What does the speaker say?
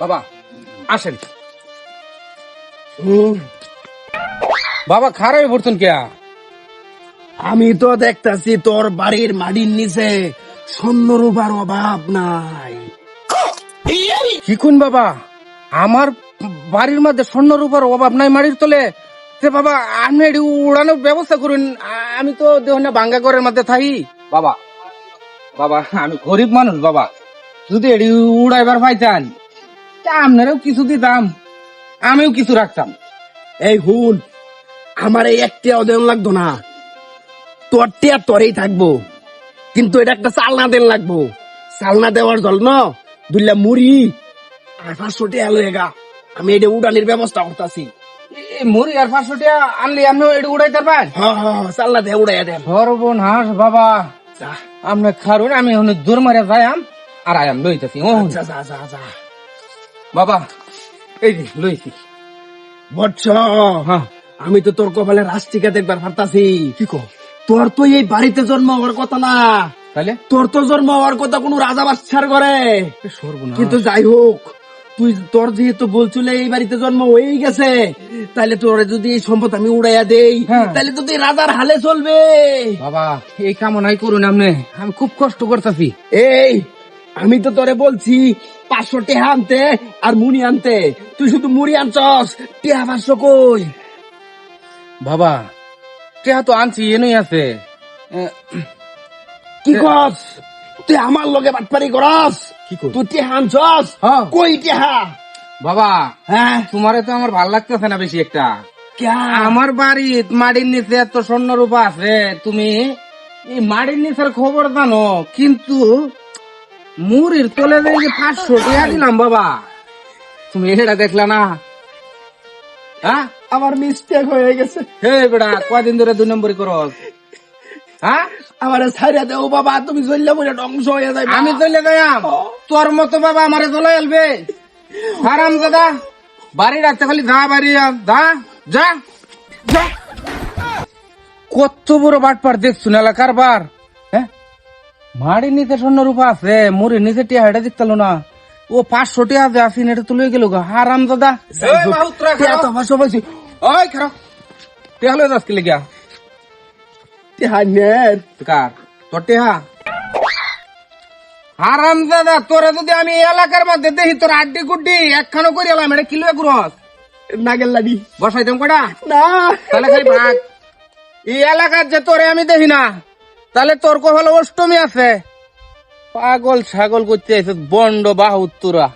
বাবা আসেন। বাবা খারাপ পড়তেন কে আমি তো দেখতাছি তোর বাড়ির মাটির নিচে স্বর্ণরূপার অভাব নাই। কি কোন বাবা? আমার বাড়ির মধ্যে স্বর্ণ রূপার অভাব নাই মাটির তলে? তে বাবা আপনি এটি উড়ানোর ব্যবস্থা করুন। আমি তো দেহ না বাঙ্গা ঘরের মধ্যে থাকি বাবা বাবা আমি গরিব মানুষ বাবা। যদি এটি উড়াইবার পাইতাম তা আপনারাও কিছু দিতাম আমিও কিছু রাখতাম। এই হুন আমার এই একটা দেন লাগতো না। তোর টিয়া তোরেই থাকব কিন্তু এটা একটা চালনা দেন লাগবো। চালনা দেওয়ার জন্য দুইলা মুড়ি আর পাঁচশো টিয়া লয়ে আমি এটা উড়ানির ব্যবস্থা করতেছি। মুড়ি আর পাঁচশো আনলে আপনি এটি উড়াইতে পারেন? হ্যাঁ হ্যাঁ চালনা দিয়ে উড়াইয়া দেন। সর্বনাশ বাবা। আপনি খারুন আমি দূর মারে যাইম আর আয়াম লইতেছি। ও যা যা যা যা। বাবা এই যে লইছি বৎস হ্যাঁ। আমি তো তোর কপালে রাষ্ট্রিকা দেখবার পারতাছি। কি কো? তোর তো এই বাড়িতে জন্ম হওয়ার কথা না। তাহলে তোর তো জন্ম হওয়ার কথা কোনো রাজা বাচ্চার করে কিন্তু যাই হোক তুই তোর যেহেতু বলছিল এই বাড়িতে জন্ম হয়েই গেছে তাহলে তোর যদি এই সম্পদ আমি উড়াইয়া দেই হ্যাঁ। তাহলে তো তুই রাজার হালে চলবে। বাবা এই কামনাই করুন আপনি। আমি খুব কষ্ট করতেছি। এই আমি তো তোরে বলছি পাঁচশো টেহা আনতে আর মুড়ি আনতে। তুই শুধু মুড়ি আনছস টেহা পাঁচশো কই? বাবা টেহা তো আনছি এনেই আছে। কি কস? তুই আমার লগে বাটপারি করস? তুই টেহা আনছস? হ্যাঁ। কই টেহা? বাবা হ্যাঁ? তোমারে তো আমার ভালো লাগতেছে না বেশি একটা? আমার বাড়ি মাটির নিচে এত স্বর্ণ রূপা আছে তুমি এই মাটির নিচের খবর জানো কিন্তু মুড়ির তলে যে পাঁচশো টাকা দিলাম বাবা। তুমি এটা দেখলা না? হ্যাঁ? আমার মিস্টেক হয়ে গেছে। হে বেড়া কয়দিন ধরে দুই নম্বরই করস? হ্যাঁ? আমার ছাইরা দেও বাবা তুমি চললে মনে ধ্বংস হয়ে যাবে আমি চলে যাইম তোর মতো বাবা আমারে চলে এলবে হারাম দাদা। বাড়ি রাখতে খালি যা বাড়ি যা যা যা। কত বড় বাটপার দেখছ না এলাকার বার? মাড়ির নিচে স্বর্ণ রূপা আছে মুড়ির নিচে টিয়া হেঁটে দেখতালো না। ও পাঁচশো টিয়া আছে আসিন এটা তুলে গেল গা। হারাম দাদা। টেহা তো আমার সবাই ওই খারাপ। টিয়া হলে যাস কি লেগিয়া? টেহা নের কার? তোর টিয়া? হারাম দাদা তোরা যদি আমি এলাকার মধ্যে দেখি তোর আড্ডি গুড্ডি একখানো করে এলাম এটা কিলো গ্রস নাগেল লাডি বসাইতাম কটা না। তাহলে খালি ভাগ। এই এলাকার যে তোরে আমি দেখি না তাহলে তর্ক ভালো অষ্টমী আছে। পাগল ছাগল করতে বন্ড বাহুত্তরা।